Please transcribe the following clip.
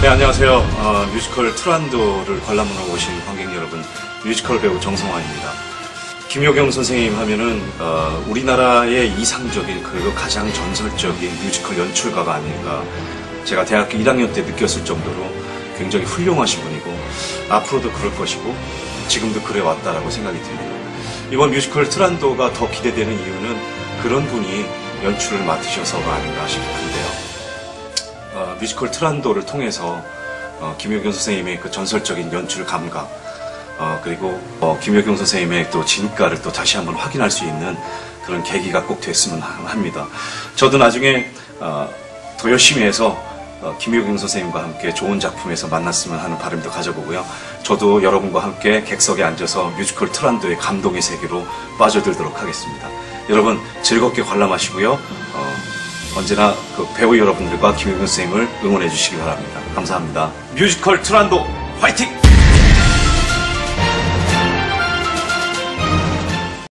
네, 안녕하세요. 어, 뮤지컬 트란도를 관람하러 오신 관객 여러분, 뮤지컬 배우 정성환입니다. 김효경 선생님 하면은 어, 우리나라의 이상적인 그리고 가장 전설적인 뮤지컬 연출가가 아닐까 제가 대학교 1학년 때 느꼈을 정도로 굉장히 훌륭하신 분이고 앞으로도 그럴 것이고 지금도 그래 왔다라고 생각이 듭니다. 이번 뮤지컬 트란도가 더 기대되는 이유는 그런 분이 연출을 맡으셔서가 아닌가 싶은데요. 어, 뮤지컬 트란도를 통해서 어, 김효경 선생님의 그 전설적인 연출 감각 어, 그리고 어, 김효경 선생님의 또 진가를 또 다시 한번 확인할 수 있는 그런 계기가 꼭 됐으면 하- 합니다. 저도 나중에 어, 더 열심히 해서 어, 김효경 선생님과 함께 좋은 작품에서 만났으면 하는 바람도 가져보고요. 저도 여러분과 함께 객석에 앉아서 뮤지컬 트란도의 감동의 세계로 빠져들도록 하겠습니다. 여러분 즐겁게 관람하시고요. 어, 언제나 그 배우 여러분들과 김효경 선생님을 응원해 주시기 바랍니다. 감사합니다. 뮤지컬 트란도 화이팅!